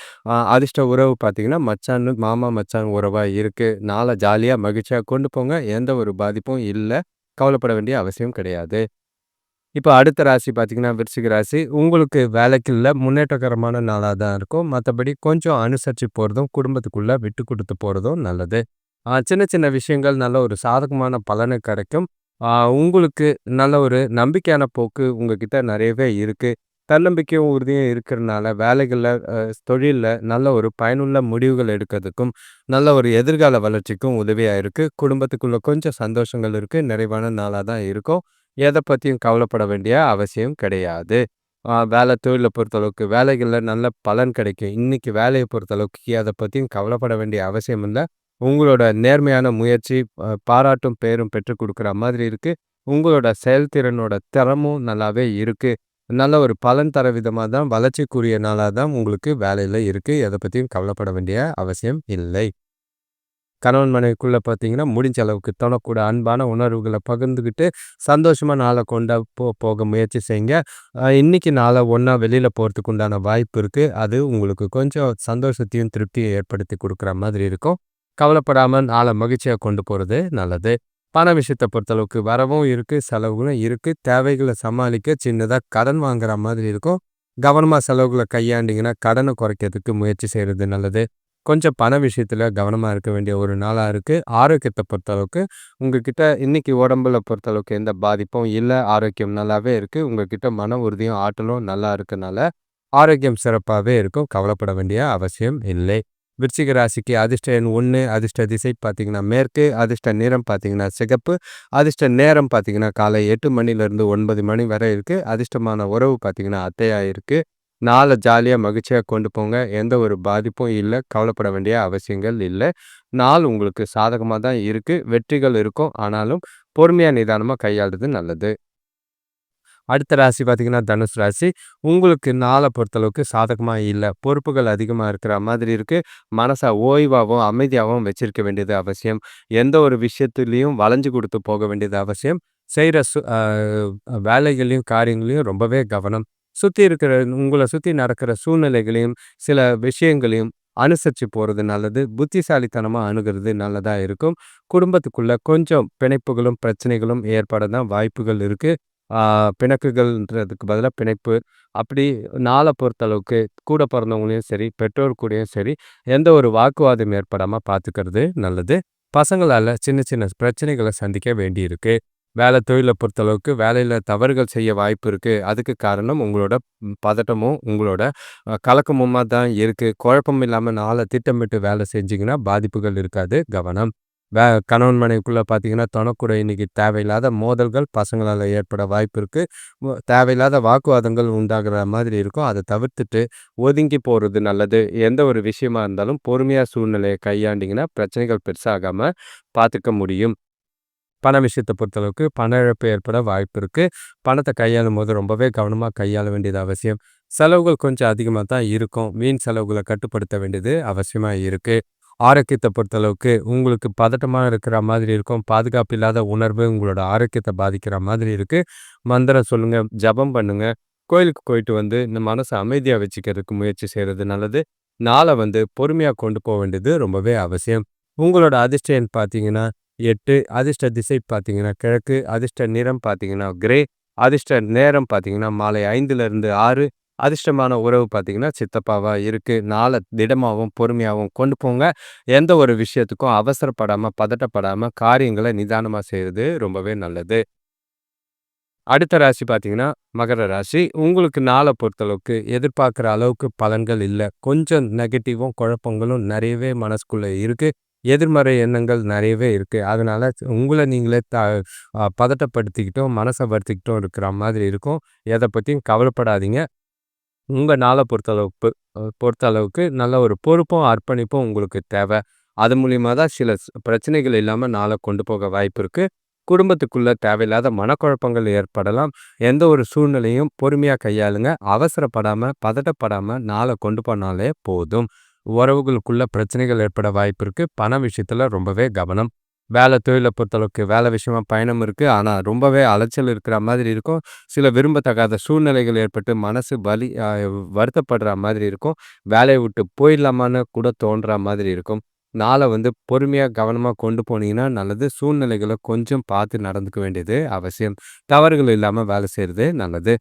அதிர்ஷ்ட உறவு பார்த்தீங்கன்னா, மச்சான், மாமா, மச்சான் உறவாக இருக்குது நாளை ஜாலியாக மகிழ்ச்சியாக கொண்டு போங்க. எந்த ஒரு பாதிப்பும் இல்லை கவலைப்பட வேண்டிய அவசியம் கிடையாது. இப்போ அடுத்த ராசி பார்த்தீங்கன்னா, விருச்சிக ராசி. உங்களுக்கு வேலைக்குள்ள முன்னேற்றகரமான நாளாக தான் இருக்கும். மற்றபடி கொஞ்சம் அனுசரித்து போகிறதும் குடும்பத்துக்குள்ளே விட்டு கொடுத்து போகிறதும் நல்லது. சின்ன சின்ன விஷயங்கள் நல்ல ஒரு சாதகமான பலனை கிடைக்கும். உங்களுக்கு நல்ல ஒரு நம்பிக்கையான போக்கு உங்ககிட்ட நிறையவே இருக்குது தன்னம்பிக்கையும், உறுதியும் இருக்கிறனால வேலைகளில் தொழிலில் நல்ல ஒரு பயனுள்ள முடிவுகள் எடுக்கிறதுக்கும், நல்ல ஒரு எதிர்கால வளர்ச்சிக்கும் உதவியாக இருக்குது குடும்பத்துக்குள்ளே கொஞ்சம் சந்தோஷங்கள் இருக்குது நிறைவான நாளாக தான் இருக்கும். எதை பற்றியும் கவலைப்பட வேண்டிய அவசியம் கிடையாது. வேலை தொழிலை பொறுத்தளவுக்கு வேலைகளில் நல்ல பலன் கிடைக்கும். இன்றைக்கி வேலையை பொறுத்தளவுக்கு அதை பற்றியும் கவலைப்பட வேண்டிய அவசியம் இல்லை உங்களோட நேர்மையான முயற்சி பாராட்டும், பெயரும் பெற்றுக் கொடுக்குற மாதிரி இருக்குது உங்களோட செயல்திறனோட திறமும் நல்லாவே இருக்குது நல்ல ஒரு பலன் தர விதமாக தான் வளர்ச்சிக்குரிய நாளாக தான் உங்களுக்கு வேலையில் இருக்குது எதை பற்றியும் கவலைப்பட வேண்டிய அவசியம் இல்லை. கணவன் மனைவிக்குள்ளே பார்த்தீங்கன்னா, முடிஞ்ச அளவுக்கு தனக்கூட அன்பான உணர்வுகளை பகிர்ந்துக்கிட்டு சந்தோஷமாக நாளை கொண்டா போ போக முயற்சி செய்யுங்க. இன்றைக்கி நாளை ஒன்றா வெளியில் போகிறதுக்கு உண்டான வாய்ப்பு இருக்குது அது உங்களுக்கு கொஞ்சம் சந்தோஷத்தையும், திருப்தியும் ஏற்படுத்தி கொடுக்குற மாதிரி இருக்கும். கவலைப்படாமல் நாளை மகிழ்ச்சியாக கொண்டு போகிறது நல்லது. பண விஷயத்தை பொறுத்தளவுக்கு வரவும் இருக்குது செலவுகளும் இருக்குது தேவைகளை சமாளிக்க சின்னதாக கடன் வாங்குற மாதிரி இருக்கும். கவனமாக செலவுகளை கையாண்டிங்கன்னா கடனை குறைக்கிறதுக்கு முயற்சி செய்கிறது நல்லது. கொஞ்சம் பண விஷயத்தில் கவனமாக இருக்க வேண்டிய ஒரு நாளாக இருக்குது ஆரோக்கியத்தை பொறுத்தளவுக்கு உங்ககிட்ட இன்னைக்கு உடம்புல பொறுத்தளவுக்கு எந்த பாதிப்பும் இல்லை. ஆரோக்கியம் நல்லாவே இருக்குது உங்ககிட்ட மன உறுதியும், ஆற்றலும் நல்லா இருக்கனால, ஆரோக்கியம் சிறப்பாகவே இருக்கும். கவலைப்பட வேண்டிய அவசியம் இல்லை. விருச்சிக ராசிக்கு அதிர்ஷ்ட எண் ஒன்று அதிர்ஷ்ட திசை பார்த்தீங்கன்னா மேற்கு, அதிர்ஷ்ட நிறம் பார்த்தீங்கன்னா சிகப்பு, அதிர்ஷ்ட நேரம் பார்த்தீங்கன்னா காலை எட்டு மணிலேருந்து ஒன்பது மணி வரை இருக்குது அதிர்ஷ்டமான உறவு பார்த்தீங்கன்னா அத்தையாக இருக்குது நாளை ஜாலியாக மகிழ்ச்சியாக கொண்டு போங்க. எந்த ஒரு பாதிப்பும் இல்லை கவலைப்பட வேண்டிய அவசியங்கள் இல்லை நாள் உங்களுக்கு சாதகமாக தான் இருக்குது வெற்றிகள் இருக்கும். ஆனாலும் பொறுமையாக நிதானமாக கையாளுறது நல்லது. அடுத்த ராசி பார்த்தீங்கன்னா, தனுசு ராசி. உங்களுக்கு நாளை பொறுத்தளவுக்கு சாதகமாக இல்லை பொறுப்புகள் அதிகமாக இருக்கிற மாதிரி இருக்குது மனசை ஓய்வாகவும் அமைதியாகவும் வச்சிருக்க வேண்டியது அவசியம். எந்த ஒரு விஷயத்துலேயும் வளைஞ்சு கொடுத்து போக வேண்டியது அவசியம். செய்கிற சு வேலைகளையும் காரியங்களையும் ரொம்பவே கவனம். சுத்தி இருக்கிற உங்கள சுத்தி நடக்கிற சூழ்நிலைகளையும், சில விஷயங்களையும் அனுசரிச்சு போறது நல்லது. புத்திசாலித்தனமா அணுகுறது நல்லதா இருக்கும். குடும்பத்துக்குள்ள கொஞ்சம் பிணைப்புகளும், பிரச்சனைகளும் ஏற்பட தான் வாய்ப்புகள் இருக்கு. பிணக்குகள்ன்றதுக்கு பதிலா பிணைப்பு. அப்படி நாள பொறுத்தளவுக்கு கூட பிறந்தவங்களையும் சரி, பெற்றோர் கூடயும் சரி, எந்த ஒரு வாக்குவாதம் ஏற்படாம பார்த்துக்கிறது நல்லது. பசங்களால சின்ன சின்ன பிரச்சனைகள சந்திக்க வேண்டியிருக்கு. வேலை தொழிலை பொறுத்தளவுக்கு வேலையில் தவறுகள் செய்ய வாய்ப்பு இருக்குது அதுக்கு காரணம் உங்களோட பதட்டமும், உங்களோட கலக்கமுமாக தான் இருக்குது குழப்பம் இல்லாமல் நாளை திட்டமிட்டு வேலை செஞ்சிங்கன்னா பாதிப்புகள் இருக்காது. கவனம். வே கணவன் மனைவிக்குள்ளே பார்த்தீங்கன்னா, தொணக்கூட இன்னைக்கு தேவையில்லாத மோதல்கள் பசங்களால் ஏற்பட வாய்ப்பு இருக்குது தேவையில்லாத வாக்குவாதங்கள் உண்டாகிற மாதிரி இருக்கும். அதை தவிர்த்துட்டு ஒதுங்கி போகிறது நல்லது. எந்த ஒரு விஷயமா இருந்தாலும் பொறுமையாக சூழ்நிலையை கையாண்டிங்கன்னா பிரச்சனைகள் பெருசாகாமல் பார்த்துக்க முடியும். பண விஷயத்தை பொறுத்தளவுக்கு பண இழப்பு ஏற்பட வாய்ப்பு இருக்குது பணத்தை கையாளும் போது ரொம்பவே கவனமாக கையாள வேண்டியது அவசியம். செலவுகள் கொஞ்சம் அதிகமாக தான் இருக்கும். மீன் செலவுகளை கட்டுப்படுத்த வேண்டியது அவசியமாக இருக்குது ஆரோக்கியத்தை பொறுத்தளவுக்கு உங்களுக்கு பதட்டமாக இருக்கிற மாதிரி இருக்கும். பாதுகாப்பு இல்லாத உணர்வு உங்களோட ஆரோக்கியத்தை பாதிக்கிற மாதிரி இருக்குது மந்திரம் சொல்லுங்கள் ஜெபம் பண்ணுங்கள் கோயிலுக்கு போயிட்டு வந்து இந்த மனசை அமைதியாக வச்சுக்கிறதுக்கு முயற்சி செய்கிறது நல்லது. நாளை வந்து பொறுமையாக கொண்டு போக வேண்டியது ரொம்பவே அவசியம். உங்களோட அதிர்ஷ்டம் பார்த்தீங்கன்னா எட்டு அதிர்ஷ்ட திசை பார்த்தீங்கன்னா கிழக்கு, அதிர்ஷ்ட நிறம் பார்த்தீங்கன்னா கிரே, அதிர்ஷ்ட நேரம் பார்த்தீங்கன்னா மாலை 5லிருந்து 6, அதிர்ஷ்டமான உறவு பார்த்தீங்கன்னா சித்தப்பாவாக இருக்கு. நாளை திடமாவும், பொறுமையாகவும் கொண்டு போங்க. எந்த ஒரு விஷயத்துக்கும் அவசரப்படாம, பதட்டப்படாம காரியங்கள நிதானமா செய்றது ரொம்பவே நல்லது. அடுத்த ராசி பார்த்தீங்கன்னா, மகர ராசி. உங்களுக்கு நாளை பொறுத்தளவுக்கு எதிர்பார்க்குற அளவுக்கு பலன்கள் இல்ல. கொஞ்சம் நெகட்டிவும், குழப்பங்களும் நிறையவே மனசுக்குள்ள இருக்கு. எதிர்மறை எண்ணங்கள் நிறையவே இருக்குது அதனால் உங்களை நீங்களே த பதட்டப்படுத்திக்கிட்டும், மனசை வருத்திக்கிட்டும் இருக்கிற மாதிரி இருக்கும். எதை பற்றியும் கவலைப்படாதீங்க. உங்கள் நாளை பொறுத்தளவுக்கு பொறுத்தளவுக்கு நல்ல ஒரு பொறுப்பும், அர்ப்பணிப்பும் உங்களுக்கு தேவை அது மூலிமா தான் சில பிரச்சனைகள் இல்லாமல் நாளை கொண்டு போக வாய்ப்பு இருக்குது குடும்பத்துக்குள்ளே தேவையில்லாத மனக்குழப்பங்கள் ஏற்படலாம். எந்த ஒரு சூழ்நிலையும் பொறுமையாக கையாளுங்க. அவசரப்படாமல் பதட்டப்படாமல் நாளை கொண்டு போனாலே போதும். உறவுகளுக்குள்ள பிரச்சனைகள் ஏற்பட வாய்ப்பு இருக்குது பண விஷயத்தில் ரொம்பவே கவனம். வேலை தொழிலை பொறுத்தளவுக்கு வேலை விஷயமா பயணம் இருக்குது ஆனால் ரொம்பவே அலைச்சல் இருக்கிற மாதிரி இருக்கும். சில விரும்பத்தகாத சூழ்நிலைகள் ஏற்பட்டு மனசு வலி வருத்தப்படுற மாதிரி இருக்கும். வேலையை விட்டு போயிடலாமான்னு கூட தோன்ற மாதிரி இருக்கும். நாளை வந்து பொறுமையாக கவனமாக கொண்டு போனீங்கன்னா நல்லது. சூழ்நிலைகளை கொஞ்சம் பார்த்து நடந்துக்க வேண்டியது அவசியம். தவறுகள் இல்லாமல் வேலை செய்கிறது நல்லது.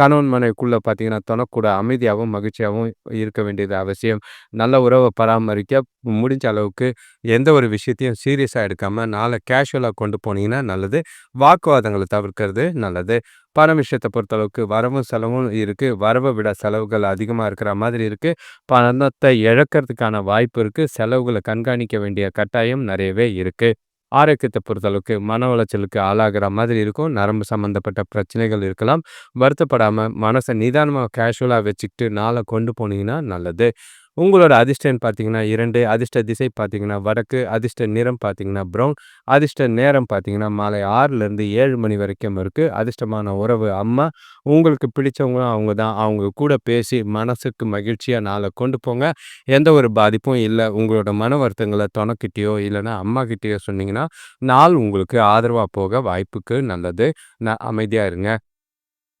கணவன் மனைவிக்குள்ளே பார்த்தீங்கன்னா, தொணக்கூட அமைதியாகவும் மகிழ்ச்சியாகவும் இருக்க வேண்டியது அவசியம். நல்ல உறவை பராமரிக்க முடிஞ்ச அளவுக்கு எந்த ஒரு விஷயத்தையும் சீரியஸாக எடுக்காமல் நாளை கேஷுவலாக கொண்டு போனீங்கன்னா நல்லது. வாக்குவாதங்களை தவிர்க்கிறது நல்லது. பணம் விஷயத்தை பொறுத்தளவுக்கு வரவும், செலவும் இருக்குது வரவை விட செலவுகள் அதிகமாக இருக்கிற மாதிரி இருக்குது பணத்தை இழக்கிறதுக்கான வாய்ப்பு இருக்குது செலவுகளை கண்காணிக்க வேண்டிய கட்டாயம் நிறையவே இருக்குது ஆரோக்கியத்தை பொறுத்தளவுக்கு மன உளைச்சலுக்கு ஆளாகிற மாதிரி இருக்கும். நரம்பு சம்மந்தப்பட்ட பிரச்சனைகள் இருக்கலாம். வருத்தப்படாமல் மனசை நிதானமாக கேஷுவலாக வச்சுக்கிட்டு நாளை கொண்டு போனீங்கன்னா நல்லது. உங்களோட அதிர்ஷ்டம் பார்த்தீங்கன்னா இரண்டு அதிர்ஷ்ட திசை பார்த்தீங்கன்னா வடக்கு, அதிர்ஷ்ட நிறம் பார்த்தீங்கன்னா ப்ரௌன் அதிர்ஷ்ட நேரம் பார்த்தீங்கன்னா மாலை 6லிருந்து 7 மணி வரைக்கும் இருக்குது அதிர்ஷ்டமான உறவு அம்மா. உங்களுக்கு பிடிச்சவங்களும் அவங்க தான். அவங்க கூட பேசி மனசுக்கு மகிழ்ச்சியாக நாளை கொண்டு போங்க. எந்த ஒரு பாதிப்பும் இல்லை உங்களோட மன வருத்தங்களை துணக்கிட்டேயோ இல்லன்னா அம்மாக்கிட்டேயோ சொன்னீங்கன்னா, நாள் உங்களுக்கு ஆதரவாக போக வாய்ப்புக்கு நல்லது. நான் அமைதியாக இருங்க.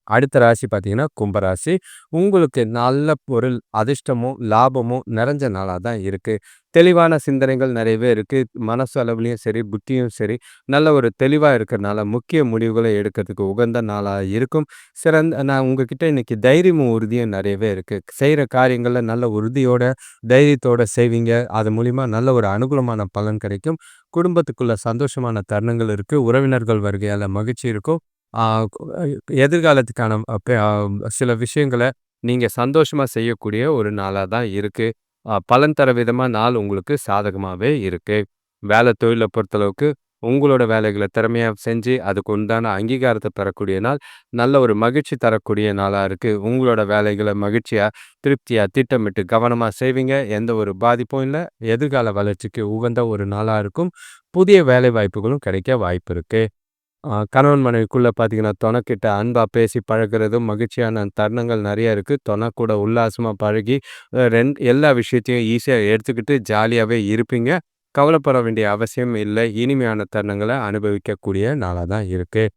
அடுத்த ராசி பார்த்தீங்கன்னா, கும்பராசி. உங்களுக்கு நல்ல பொருள், அதிர்ஷ்டமும், லாபமும் நிறைஞ்ச நாளாக தான் இருக்குது தெளிவான சிந்தனைகள் நிறையவே இருக்குது மனசளவுலயும் சரி, புத்தியும் சரி, நல்ல ஒரு தெளிவாக இருக்கிறனால முக்கிய முடிவுகளை எடுக்கிறதுக்கு உகந்த நாளாக இருக்கும். சிறந்த நான் உங்ககிட்ட இன்னைக்கு தைரியமும், உறுதியும் நிறையவே இருக்குது செய்கிற காரியங்களில் நல்ல உறுதியோட, தைரியத்தோட செய்வீங்க. அது மூலிமா நல்ல ஒரு அனுகூலமான பலன் கிடைக்கும். குடும்பத்துக்குள்ள சந்தோஷமான தருணங்கள் இருக்குது உறவினர்கள் வருகையால் மகிழ்ச்சி இருக்கும். எதிர்காலத்துக்கான சில விஷயங்கள நீங்கள் சந்தோஷமாக செய்யக்கூடிய ஒரு நாளாக தான் இருக்குது பலன் தர விதமாக நாள் உங்களுக்கு சாதகமாகவே இருக்குது வேலை தொழிலை பொறுத்தளவுக்கு உங்களோட வேலைகளை திறமையாக செஞ்சு, அதுக்கு உண்டான அங்கீகாரத்தை பெறக்கூடிய நாள். நல்ல ஒரு மகிழ்ச்சி தரக்கூடிய நாளாக இருக்குது உங்களோட வேலைகளை மகிழ்ச்சியாக திருப்தியாக திட்டமிட்டு கவனமாக செய்வீங்க. எந்த ஒரு பாதிப்பும் இல்லை எதிர்கால வளர்ச்சிக்கு உகந்த ஒரு நாளாக இருக்கும். புதிய வேலை வாய்ப்புகளும் கிடைக்க வாய்ப்பு இருக்குது கணவன் மனைவிக்குள்ளே பார்த்தீங்கன்னா, துணைக்கிட்ட அன்பாக பேசி பழகுறதும் மகிழ்ச்சியான தருணங்கள் நிறையா இருக்குது துணை கூட உல்லாசமாக பழகி, ரெண் எல்லா விஷயத்தையும் ஈஸியாக எடுத்துக்கிட்டு ஜாலியாகவே இருப்பீங்க. கவலைப்பட வேண்டிய அவசியம் இல்லை இனிமையான தருணங்களை அனுபவிக்கக்கூடிய நாளாக தான் இருக்குது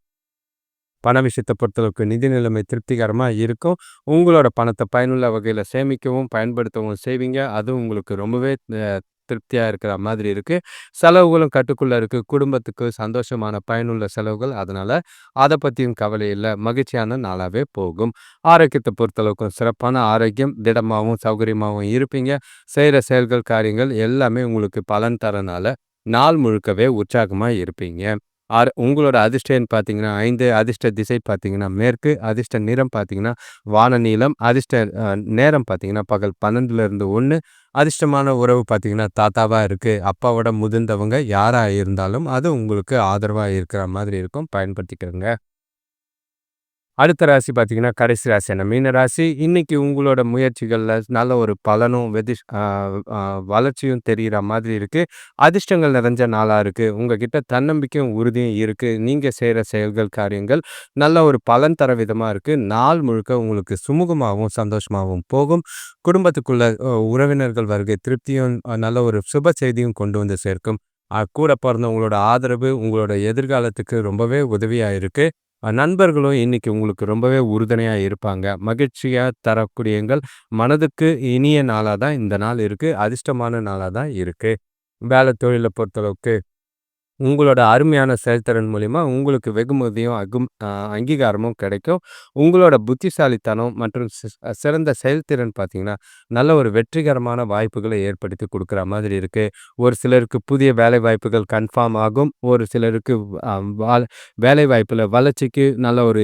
பண விஷயத்தை பொறுத்தளவுக்கு நிதி நிலைமை திருப்திகரமாக இருக்கும். உங்களோட பணத்தை பயனுள்ள வகையில் சேமிக்கவும், பயன்படுத்தவும் செய்வீங்க. அது உங்களுக்கு ரொம்பவே திருப்தியாக இருக்கிற மாதிரி இருக்குது செலவுகளும் கட்டுக்குள்ளே இருக்குது குடும்பத்துக்கு சந்தோஷமான பயனுள்ள செலவுகள். அதனால் அதை பற்றியும் கவலை இல்லை மகிழ்ச்சியான நாளாகவே போகும். ஆரோக்கியத்தை பொறுத்தளவுக்கும் சிறப்பான ஆரோக்கியம். திடமாகவும் சௌகரியமாகவும் இருப்பீங்க. செய்கிற செயல்கள், காரியங்கள் எல்லாமே உங்களுக்கு பலன் தரனால, நாள் முழுக்கவே உற்சாகமாக இருப்பீங்க. ஆர் உங்களோட அதிர்ஷ்டன்னு பார்த்தீங்கன்னா ஐந்து அதிர்ஷ்ட திசை பார்த்தீங்கன்னா மேற்கு, அதிர்ஷ்ட நிறம் பார்த்தீங்கன்னா வான நீளம் அதிர்ஷ்ட நேரம் பார்த்தீங்கன்னா பகல் 12லிருந்து 1, அதிர்ஷ்டமான உறவு பார்த்தீங்கன்னா தாத்தாவாக இருக்குது அப்பாவோட முதிர்ந்தவங்க யாராக இருந்தாலும், அது உங்களுக்கு ஆதரவாக இருக்கிற மாதிரி இருக்கும். பயன்படுத்திக்கங்க. அடுத்த ராசி பார்த்தீங்கன்னா, கடைசி ராசியான மீன ராசி. இன்னைக்கு உங்களோட முயற்சிகளில் நல்ல ஒரு பலனும், வெதிஷ் வளர்ச்சியும் தெரிகிற மாதிரி இருக்குது அதிர்ஷ்டங்கள் நிறைஞ்ச நாளாக இருக்குது உங்ககிட்ட தன்னம்பிக்கையும், உறுதியும் இருக்குது நீங்கள் செய்கிற செயல்கள், காரியங்கள் நல்ல ஒரு பலன் தர விதமாக இருக்குது நாள் முழுக்க உங்களுக்கு சுமூகமாகவும் சந்தோஷமாகவும் போகும். குடும்பத்துக்குள்ள உறவினர்கள் வருகை திருப்தியும், நல்ல ஒரு சுப செய்தியும் கொண்டு வந்து சேர்க்கும். கூட பிறந்தவங்களோட ஆதரவு உங்களோட எதிர்காலத்துக்கு ரொம்பவே உதவியாக இருக்குது நண்பர்களும் இன்னைக்கு உங்களுக்கு ரொம்பவே உறுதுணையா இருப்பாங்க. மகிழ்ச்சியா தரக்கூடியங்கள் மனதுக்கு இனிய நாளா தான் இந்த நாள் இருக்கு. அதிர்ஷ்டமான நாளா தான் இருக்கு. வேலை தொழில பொறுத்தளவுக்கு உங்களோட அருமையான செயல்திறன் மூலிமா உங்களுக்கு வெகுமதியும், அகும் அங்கீகாரமும் கிடைக்கும். உங்களோட புத்திசாலித்தனம் மற்றும் சிறந்த செயல்திறன் பார்த்தீங்கன்னா, நல்ல ஒரு வெற்றிகரமான வாய்ப்புகளை ஏற்படுத்தி கொடுக்குற மாதிரி இருக்குது ஒரு சிலருக்கு புதிய வேலை வாய்ப்புகள் கன்ஃபார்ம் ஆகும். ஒரு சிலருக்கு வேலை வாய்ப்பில் வளர்ச்சிக்கு நல்ல ஒரு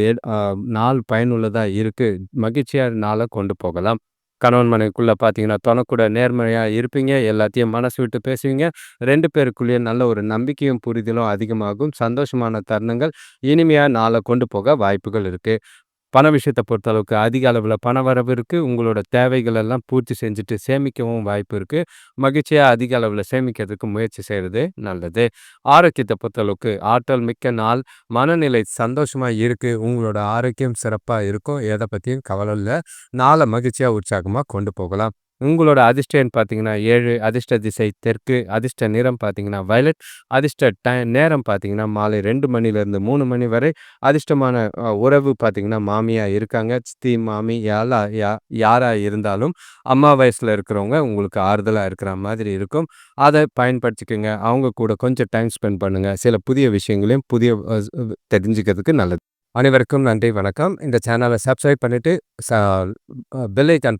நாள் பயனுள்ளதாக இருக்குது மகிழ்ச்சியாக நாளை கொண்டு போகலாம். கணவன் மனைவிக்குள்ள பார்த்தீங்கன்னா, தனக்கூட நேர்மையாக இருப்பீங்க. எல்லாத்தையும் மனசு விட்டு பேசுவீங்க. ரெண்டு பேருக்குள்ளேயே நல்ல ஒரு நம்பிக்கையும், புரிதலும் அதிகமாகும். சந்தோஷமான தருணங்கள் இனிமையாக நாளை கொண்டு போக வாய்ப்புகள் இருக்குது பண விஷயத்தை பொறுத்தளவுக்கு அதிக பண வரவு இருக்குது உங்களோட தேவைகள் எல்லாம் பூர்த்தி செஞ்சுட்டு சேமிக்கவும் வாய்ப்பு இருக்குது மகிழ்ச்சியாக அதிக அளவில் சேமிக்கிறதுக்கு முயற்சி செய்கிறது நல்லது. ஆரோக்கியத்தை பொறுத்தளவுக்கு ஆற்றல் மிக்க நாள். மனநிலை சந்தோஷமாக இருக்குது உங்களோட ஆரோக்கியம் சிறப்பாக இருக்கும். எதை பற்றியும் கவலை இல்லை நாளை மகிழ்ச்சியாக உற்சாகமாக கொண்டு போகலாம். உங்களோட அதிர்ஷ்ட பார்த்தீங்கன்னா ஏழு அதிர்ஷ்ட திசை தெற்கு, அதிர்ஷ்ட நிறம் பார்த்தீங்கன்னா வயலட், அதிர்ஷ்ட டை நேரம் பார்த்தீங்கன்னா மாலை ரெண்டு மணிலேருந்து மூணு மணி வரை. அதிர்ஷ்டமான உறவு பார்த்தீங்கன்னா மாமியாக இருக்காங்க. சித்தி, மாமி யாலா யா யாராக இருந்தாலும் அம்மா வயசில் இருக்கிறவங்க உங்களுக்கு ஆறுதலாக இருக்கிற மாதிரி இருக்கும். அதை பயன்படுத்திக்கங்க. அவங்க கூட கொஞ்சம் டைம் ஸ்பெண்ட் பண்ணுங்கள் சில புதிய விஷயங்களையும் புதிய தெரிஞ்சுக்கிறதுக்கு நல்லது. அனைவருக்கும் நன்றி, வணக்கம். இந்த சேனலை சப்ஸ்கிரைப் பண்ணிவிட்டு ச அ bell icon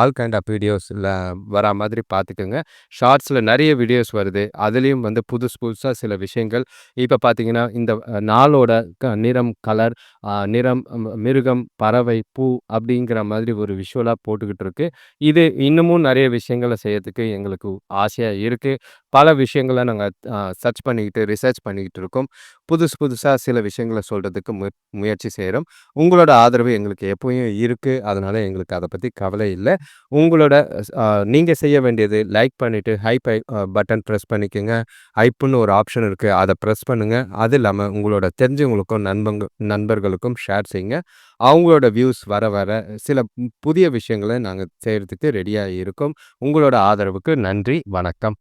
all kind of வீடியோஸில் வரா மாதிரி பார்த்துக்கோங்க ஷார்ட்ஸில் நிறைய வீடியோஸ் வருது. அதுலேயும் வந்து புதுசு புதுசாக சில விஷயங்கள் இப்போ பார்த்தீங்கன்னா, இந்த நாளோட க நிறம், கலர், நிறம், மிருகம், பறவை, பூ அப்படிங்கிற மாதிரி ஒரு விஷுவலாக போட்டுக்கிட்டு இருக்கு. இது இன்னமும் நிறைய விஷயங்கள செய்யறதுக்கு எங்களுக்கு ஆசையாக இருக்குது பல விஷயங்களை நாங்கள் சர்ச் பண்ணிக்கிட்டு, ரிசர்ச் பண்ணிக்கிட்டு இருக்கோம். புதுசு புதுசாக சில விஷயங்கள சொல்கிறதுக்கு மு முயற்சி செய்கிறோம் உங்களோட ஆதரவு எங்களுக்கு எப்பவும் இருக்குது அதனால் எங்களுக்கு அதை பற்றி கவலை இல்லை உங்களோட நீங்கள் செய்ய வேண்டியது லைக் பண்ணிவிட்டு ஹைப் ஐ பட்டன் ப்ரெஸ் பண்ணிக்கோங்க ஹைப்புன்னு ஒரு ஆப்ஷன் இருக்குது அதை ப்ரெஸ் பண்ணுங்கள் அது இல்லாமல் உங்களோட தெரிஞ்சவங்களுக்கும், நண்பங்க நண்பர்களுக்கும் ஷேர் செய்யுங்க. அவங்களோட வியூஸ் வர வர சில புதிய விஷயங்களை நாங்கள் செய்கிறதுக்கு ரெடியாக இருக்கோம். உங்களோட ஆதரவுக்கு நன்றி. வணக்கம்.